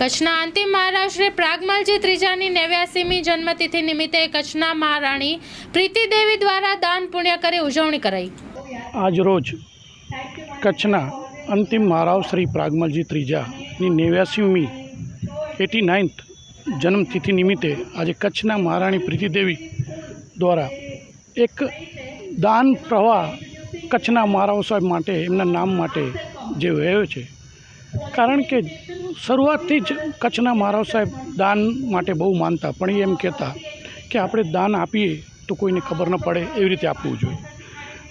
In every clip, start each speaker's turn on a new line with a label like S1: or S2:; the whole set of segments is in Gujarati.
S1: કચ્છના અંતિમ મહારાજ શ્રી પ્રાગમલજી ત્રીજાની નેવ્યાસીમી જન્મતિથિ નિમિત્તે કચ્છના મહારાણી પ્રીતિદેવી દ્વારા દાન પુણ્ય કરી ઉજવણી કરાઈ.
S2: આજરોજ કચ્છના અંતિમ મહારાવ શ્રી પ્રાગમલજી ત્રીજાની નેવ્યાસીમી એટી નાઇન્થ જન્મતિથિ નિમિત્તે આજે કચ્છના મહારાણી પ્રીતિદેવી દ્વારા એક દાન પ્રવાહ કચ્છના મહારાવ સાહેબ માટે એમના નામ માટે જે વહેયો છે કારણ કે શરૂઆતથી જ કચ્છના મહારાવ સાહેબ દાન માટે બહુ માનતા, પણ એ એમ કહેતા કે આપણે દાન આપીએ તો કોઈને ખબર ન પડે એવી રીતે આપવું જોઈએ.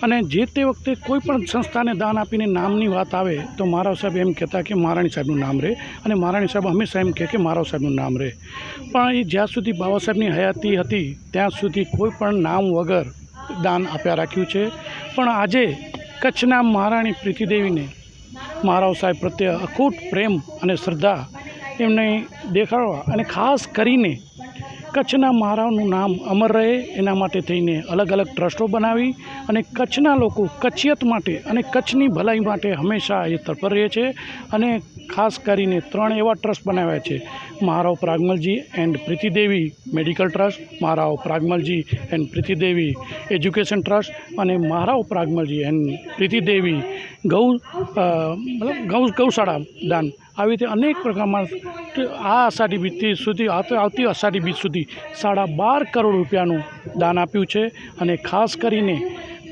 S2: અને જે તે વખતે કોઈ પણ સંસ્થાને દાન આપીને નામની વાત આવે તો મહારાવ સાહેબ એમ કહેતા કે મહારાણી સાહેબનું નામ રહે અને મહારાણી સાહેબ હંમેશા એમ કહે કે મહારાવ સાહેબનું નામ રહે પણ એ જ્યાં સુધી બાબા સાહેબની હયાતી હતી ત્યાં સુધી કોઈ પણ નામ વગર દાન આપ્યા રાખ્યું છે. પણ આજે કચ્છના મહારાણી પ્રીતિદેવીને મહારાવ સાહેબ પ્રત્યે અખૂટ પ્રેમ અને શ્રદ્ધા એમને દેખાડવા અને ખાસ કરીને કચ્છના મહારાવનું નામ અમર રહે, એના માટે થઈને અલગ અલગ ટ્રસ્ટો બનાવી અને કચ્છના લોકો કચ્છિયત માટે અને કચ્છની ભલાઈ માટે હંમેશા એ તત્પર રહે છે અને ખાસ કરીને ત્રણ એવા ટ્રસ્ટ બનાવ્યા છે. Maharao Pragmalji and Pritidevi medical trust, Maharao Pragmalji and Pritidevi education trust અને મહારાવ પ્રાગમલજી એન્ડ પ્રીતિદેવી ગૌ મતલબ ગૌ, ગૌશાળા દાન આવી રીતે અનેક પ્રકારમાં આ અષાઢી બીજથી સુધી આવતી અષાઢી બીજ સુધી સાડા બાર કરોડ રૂપિયાનું દાન આપ્યું છે અને ખાસ કરીને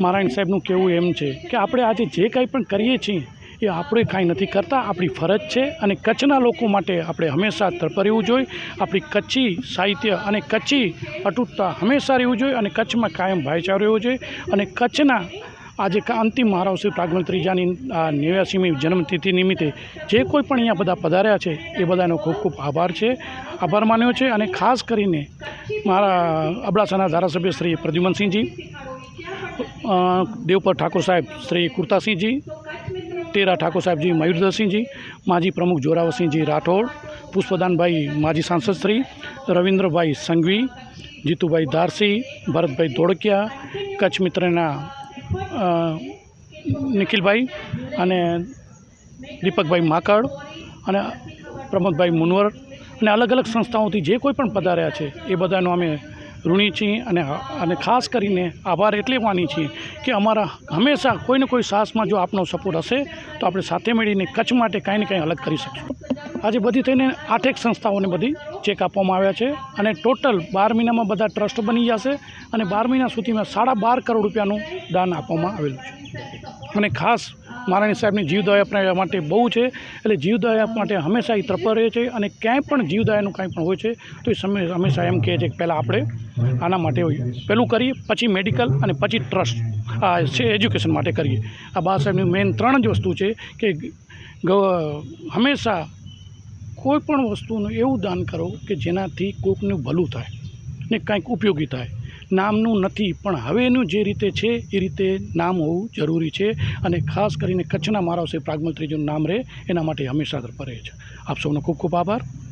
S2: નારાયણ સાહેબનું કહેવું એમ છે કે આપણે આજે જે કાંઈ પણ કરીએ છીએ એ આપણે કાંઈ નથી કરતા, આપણી ફરજ છે અને કચ્છના લોકો માટે આપણે હંમેશા તત્પર રહેવું જોઈએ, આપણી કચ્છી સાહિત્ય અને કચ્છી અટૂટતા હંમેશા રહેવું જોઈએ અને કચ્છમાં કાયમ ભાઈચારો રહેવો જોઈએ અને કચ્છના આજે અંતિમ મહારાવ શ્રી પ્રાગમલ ત્રીજાની નેવ્યાસીમી જન્મતિથિ નિમિત્તે જે કોઈ પણ અહીંયા બધા પધાર્યા છે, એ બધાનો ખૂબ ખૂબ આભાર છે. આભાર માન્યો છે અને ખાસ કરીને મારા અબડાસાના ધારાસભ્ય શ્રી પ્રદ્યુમનસિંહજી દેવપર ઠાકોર સાહેબ શ્રી કુર્તાસિંહજી, તેરા ઠાકોર સાહેબજી મયુરદરસિંહજી માજી પ્રમુખ જોરાવરસિંહજી રાઠોડ, પુષ્પદાનભાઈ માજી સાંસદ શ્રી, રવિન્દ્રભાઈ સંઘવી, જીતુભાઈ ધારસી, ભરતભાઈ ધોળકિયા, કચ્છ મિત્રના નિખિલભાઈ અને દીપકભાઈ માકડ અને પ્રમોદભાઈ મુનવર અને અલગ અલગ સંસ્થાઓથી જે કોઈ પણ પધાર્યા છે, એ બધાનો અમે ઋણી છીએ અને અને ખાસ કરીને આભાર એટલે માની છીએ કે અમારા હંમેશા કોઈને કોઈ સાહસમાં જો આપનો સપોર્ટ હશે, તો આપણે સાથે મળીને કચ્છ માટે કાંઈ ને કાંઈ અલગ કરી શકીશું. આજે બધી થઈને આઠેક સંસ્થાઓને બધી ચેક આપવામાં આવ્યા છે અને ટોટલ બાર મહિનામાં બધા ટ્રસ્ટ બની જશે અને બાર મહિના સુધીમાં સાડા બાર કરોડ રૂપિયાનું દાન આપવામાં આવેલું છે. અને ખાસ મહારાણી સાહેબની જીવદયા આપણા માટે બહુ છે, એટલે જીવદયા માટે હંમેશા એ તત્પર રહે છે અને ક્યાંય પણ જીવદયાનું કાંઈ પણ હોય છે, તો એ સમય હંમેશા એમ કહે છે કે પહેલાં આપણે આના માટે પહેલું કરીએ, પછી મેડિકલ અને પછી ટ્રસ્ટ આ છે એજ્યુકેશન માટે કરીએ. આ બા સાહેબની મેઇન ત્રણ જ વસ્તુ છે કે હંમેશા કોઈ પણ વસ્તુનું એવું દાન કરો કે જેનાથી કોઈકનું ભલું થાય ને કંઈક ઉપયોગી થાય. નામનું નથી, પણ હવેનું જે રીતે છે, એ રીતે નામ હોવું જરૂરી છે અને ખાસ કરીને કચ્છના મારા શ્રી પ્રાગમલ ત્રીજુનું નામ રહે, એના માટે હંમેશા તત્પર રહે છે. આપ સૌનો ખૂબ ખૂબ આભાર.